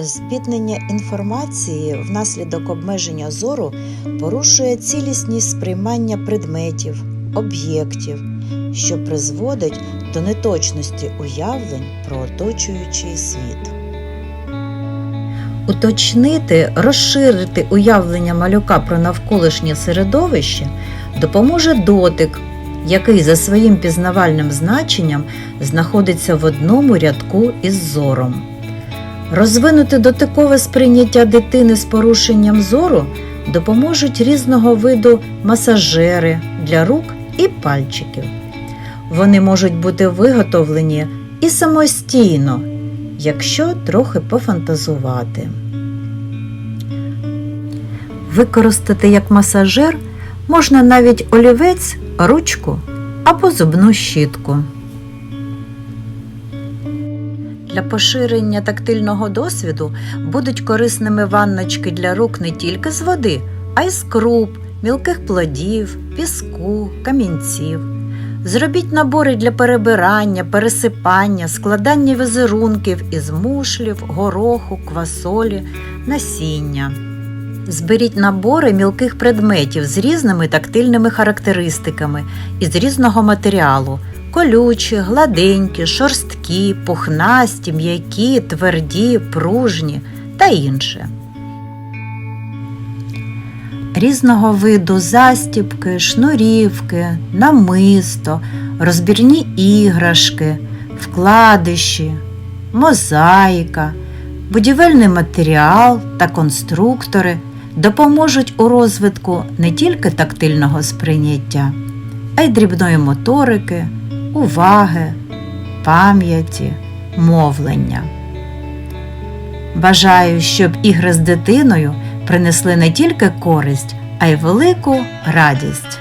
Збіднення інформації внаслідок обмеження зору порушує цілісність сприймання предметів, об'єктів, що призводить до неточності уявлень про оточуючий світ. Уточнити, розширити уявлення малюка про навколишнє середовище допоможе дотик, який за своїм пізнавальним значенням знаходиться в одному рядку із зором. Розвинути дотикове сприйняття дитини з порушенням зору допоможуть різного виду масажери для рук і пальчиків. Вони можуть бути виготовлені і самостійно, якщо трохи пофантазувати. Використати як масажер можна навіть олівець, ручку або зубну щітку. Для поширення тактильного досвіду будуть корисними ванночки для рук не тільки з води, а й з круп, мілких плодів, піску, камінців. Зробіть набори для перебирання, пересипання, складання візерунків із мушлів, гороху, квасолі, насіння. Зберіть набори мілких предметів з різними тактильними характеристиками і з різного матеріалу колючі, гладенькі, шорсткі, пухнасті, м'які, тверді, пружні та інше. Різного виду застібки, шнурівки, намисто, розбірні іграшки, вкладиші, мозаїка, будівельний матеріал та конструктори допоможуть у розвитку не тільки тактильного сприйняття, а й дрібної моторики, уваги, пам'яті, мовлення. Бажаю, щоб ігри з дитиною принесли не тільки користь, а й велику радість.